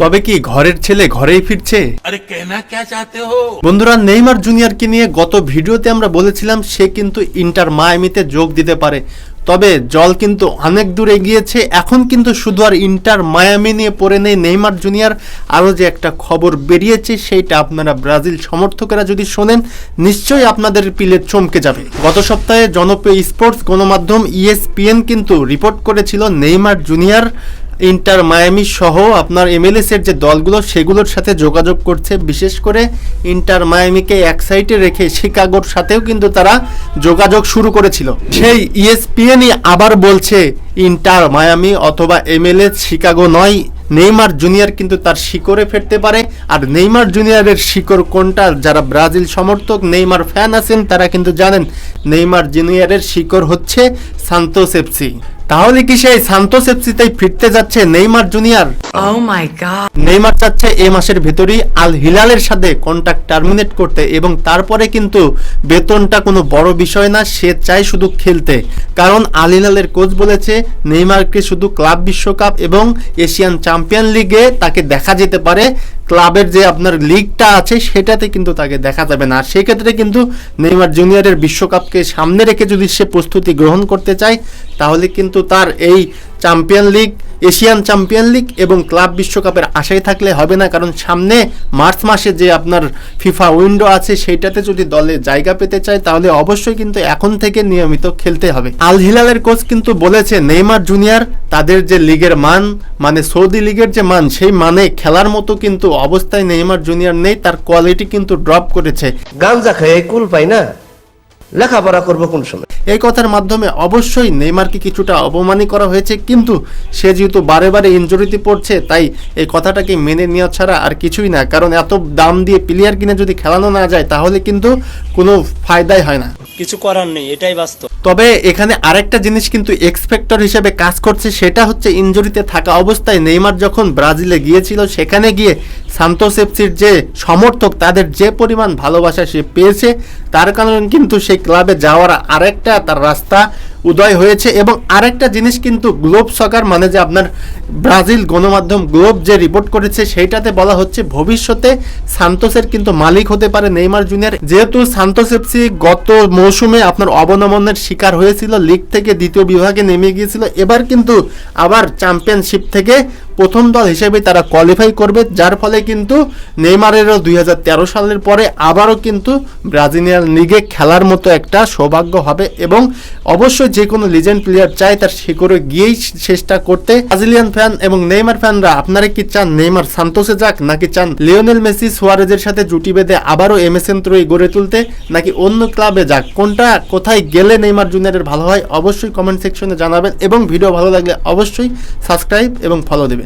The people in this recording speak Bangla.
তবে কি ঘরের ছেলে ঘরেই ফিরছে? আরে কেনা কে চাতে হো? বন্ধুরা নেইমার জুনিয়রকে নিয়ে গত ভিডিওতে আমরা বলেছিলাম সে কিন্তু ইন্টার মায়ামিতে যোগ দিতে পারে। তবে জল কিন্তু অনেক দূরে গিয়েছে এখন কিন্তু শুধু আর ইন্টার মায়ামি নিয়ে পড়ে নেই নেইমার জুনিয়র। আরও যে একটা খবর বেরিয়েছে সেইটা আপনারা ব্রাজিল সমর্থকেরা যদি শোনেন নিশ্চয়ই আপনাদের পিলে চমকে যাবে। গত সপ্তাহে জনপ্রিয় স্পোর্টস গণমাধ্যম ইএসপিএন কিন্তু রিপোর্ট করেছিল নেইমার জুনিয়র। ইন্টার মায়ামি সহ আপনার এমএলএস এর যে দলগুলো, সেগুলোর সাথে যোগাযোগ করছে। বিশেষ করে ইন্টার মায়ামিকে এক সাইডে রেখে শিকাগোর সাথেও কিন্তু তারা যোগাযোগ শুরু করেছিল। সেই E ইএসপিএনই আবার বলছে ইন্টার মায়ামি অথবা এমএলএস শিকাগো নয়। নেইমার জুনিয়র কিন্তু তার শিকড়ে ফিরতে পারে। আর নেইমার জুনিয়রের শিকড় কোনটা? যারা ব্রাজিল সমর্থক, নেইমার ফ্যান আছেন, তারা কিন্তু জানেন, নেইমার জুনিয়রের শিকড় হচ্ছে সান্তোস এফসি তাহলে কি সেই সান্তোস এফসিতেই ফিরতে যাচ্ছে Neymar Junior? Oh my god. Neymar চাচ্ছে এই মাসের ভেতরেই আল হিলালের সাথে কন্ট্রাক্ট টার্মিনেট করতে এবং তারপরে কিন্তু বেতনটা কোনো বড় বিষয় না সে চায় শুধু খেলতে। কারণ আল হিলালের কোচ বলেছে নেইমারকে শুধু ক্লাব বিশ্বকাপ এবং এশিয়ান চ্যাম্পিয়ন লিগে তাকে দেখা যেতে পারে। ক্লাবের যে আপনার লিগটা আছে, সেটাতে কিন্তু তাকে দেখা যাবে না। আর সেক্ষেত্রে কিন্তু নেইমার জুনিয়রের বিশ্বকাপকে সামনে রেখে যদি সে প্রস্তুতি গ্রহণ করতে চায়, তাহলে কিন্তু তার এই champion league Asian champion league এবং ক্লাব বিশ্বকাপের আশায় থাকলে হবে না। কারণ সামনে মার্চ মাসে যে আপনার ফিফা উইন্ডো আছে, সেইটাতে যদি দলে জায়গা পেতে চায়, তাহলে অবশ্যই কিন্তু এখন থেকে নিয়মিত খেলতে হবে। আল হিলালের কোচ কিন্তু বলেছে, নেইমার জুনিয়র, তাদের যে লিগের মান মানে সৌদি লিগের যে মান, সেই মানে খেলার মতো কিন্তু অবস্থায় নেইমার জুনিয়র নেই, তার কোয়ালিটি কিন্তু ড্রপ করেছে। গাঞ্জা খেয়ে কুল পাই না। লেখাপড়া করব কোন সময়? এই কথার মাধ্যমে অবশ্যই নেইমারকে কিছুটা অপমানই করা হয়েছে কিন্তু সে যেহেতু বারে বারে ইনজুরিতে পড়ছে তাই এই কথাটাকে মেনে নেওয়া ছাড়া আর কিছুই না। কারণ এত দাম দিয়ে প্লেয়ার কিনে যদি খেলানো না যায় তাহলে কিন্তু কোনো ফায়দাই হয় না। কিছু করার নেই এটাই বাস্তব। তবে এখানে আরেকটা জিনিস কিন্তু এক্সপেক্টর হিসেবে কাজ করছে সেটা হচ্ছে ইনজুরিতে থাকা অবস্থায় নেইমার যখন ব্রাজিলে গিয়েছিল সেখানে গিয়ে সান্তোস এফসির যে সমর্থক, তাদের যে পরিমাণ ভালোবাসা সে পেয়েছে, তার কারণে কিন্তু সেই ক্লাবে যাওয়ার আরেকটা তার রাস্তা উদয় হয়েছে এবং আরেকটা জিনিস কিন্তু গ্লোব সকার মানে যে আপনার ব্রাজিল গণমাধ্যম গ্লোব যে রিপোর্ট করেছে, সেইটাতে বলা হচ্ছে ভবিষ্যতে সান্তোসের কিন্তু মালিক হতে পারে নেইমার জুনিয়র। যেহেতু সান্তোস এফসি গত মৌসুমে আপনার অবনমনের শিকার হয়েছিল, লিগ থেকে দ্বিতীয় বিভাগে নেমে গিয়েছিল, এবার কিন্তু আবার চ্যাম্পিয়নশিপ থেকে প্রথম দল হিসেবে তারা কোয়ালিফাই করবে, যার ফলে কিন্তু নেইমারেরও দুই হাজার তেরো সালের পরে আবারও কিন্তু ব্রাজিলিয়ান লিগে খেলার মতো একটা সৌভাগ্য হবে এবং অবশ্যই যে কোনো লিজেন্ড প্লেয়ার চায় তার শিকড়ে গিয়েই চেষ্টা করতে। ব্রাজিলিয়ান ফ্যান এবং নেইমার ফ্যানরা আপনারা কি চান নেইমার সান্তোসে যাক, নাকি চান লিওনেল মেসি সুয়ারেজের সাথে জুটি বেঁধে আবারও এমএসএন ত্রয়ী গড়ে তুলতে, নাকি অন্য ক্লাবে যাক? কোনটা, কোথায় গেলে নেইমার জুনিয়রের ভালো হয়? অবশ্যই কমেন্ট সেকশনে জানাবেন এবং ভিডিও ভালো লাগলে অবশ্যই সাবস্ক্রাইব এবং ফলো দেবেন।